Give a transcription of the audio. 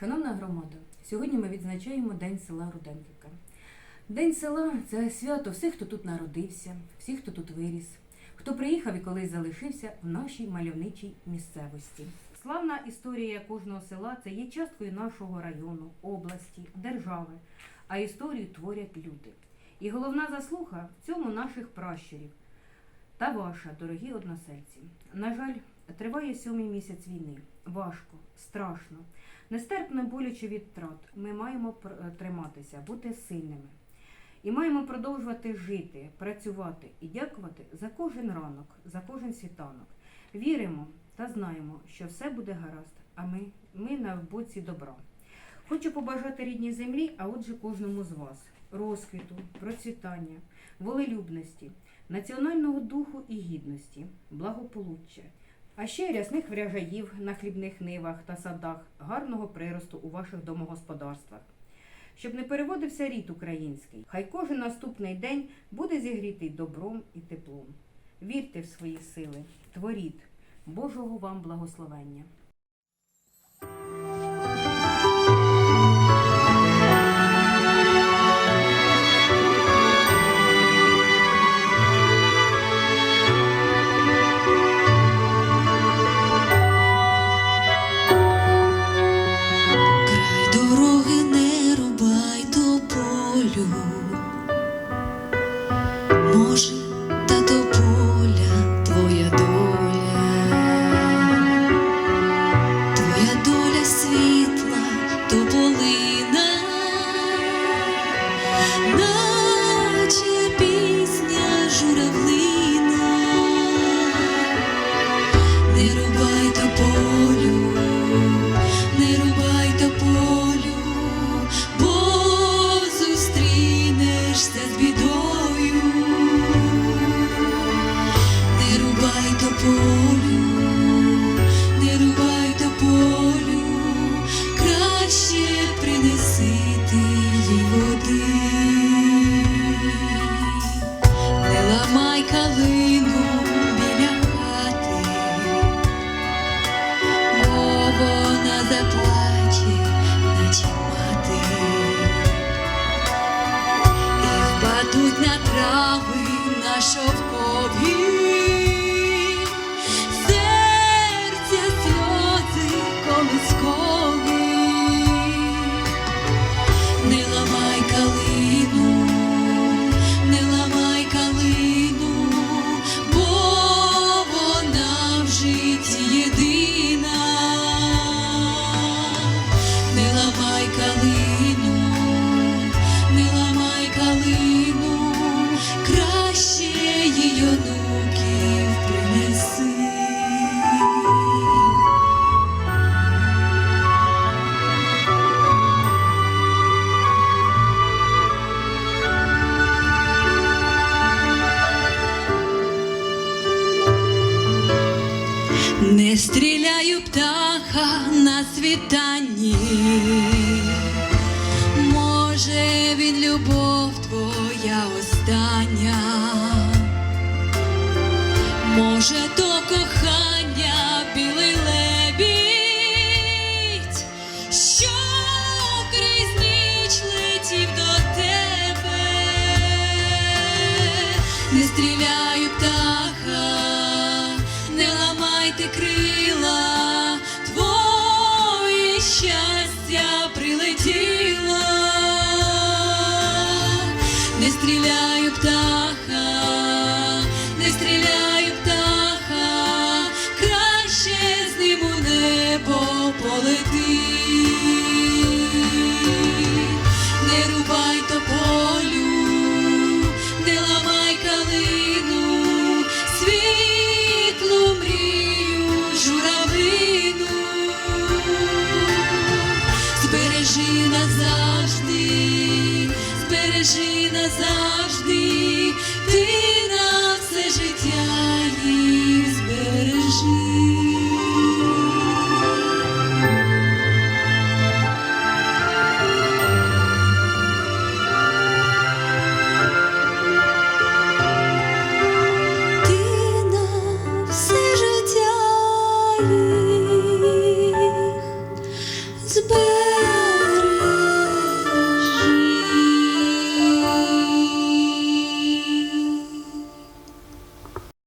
Шановна громада, сьогодні ми відзначаємо День села Руденківка. День села це свято всіх, хто тут народився, всіх, хто тут виріс, хто приїхав і колись залишився в нашій мальовничій місцевості. Славна історія кожного села це є часткою нашого району, області, держави, а історію творять люди. І головна заслуга в цьому наших пращурів та ваша, дорогі односельці. На жаль, триває сьомий місяць війни. Важко, страшно, нестерпно боляче від втрат. Ми маємо триматися, бути сильними. І маємо продовжувати жити, працювати і дякувати за кожен ранок, за кожен світанок. Віримо та знаємо, що все буде гаразд, а ми, ми на боці добра. Хочу побажати рідній землі, а отже кожному з вас розквіту, процвітання, волелюбності, національного духу і гідності, благополуччя, а ще рясних вряжаїв на хлібних нивах та садах, гарного приросту у ваших домогосподарствах. Щоб не переводився рід український, хай кожен наступний день буде зігрітий добром і теплом. Вірте в свої сили, творіть Божого вам благословення. Може, та до твоя доля, твоя доля світла, то наче пісня журавлина, не рубай шовкові, Не стріляю птаха на світанні, може він любов твоя остання, може то кохання білий лебідь, що крізь ніч летів до тебе, не стріляю птаха, не стріляю птаха, не стріляю птаха, краще з ним у небо полети. Не рубай тополю, не ламай калину, світлу мрію, журавлину, збережи назавжди, збережи назавжди, ти на все життя її збережи. Збережи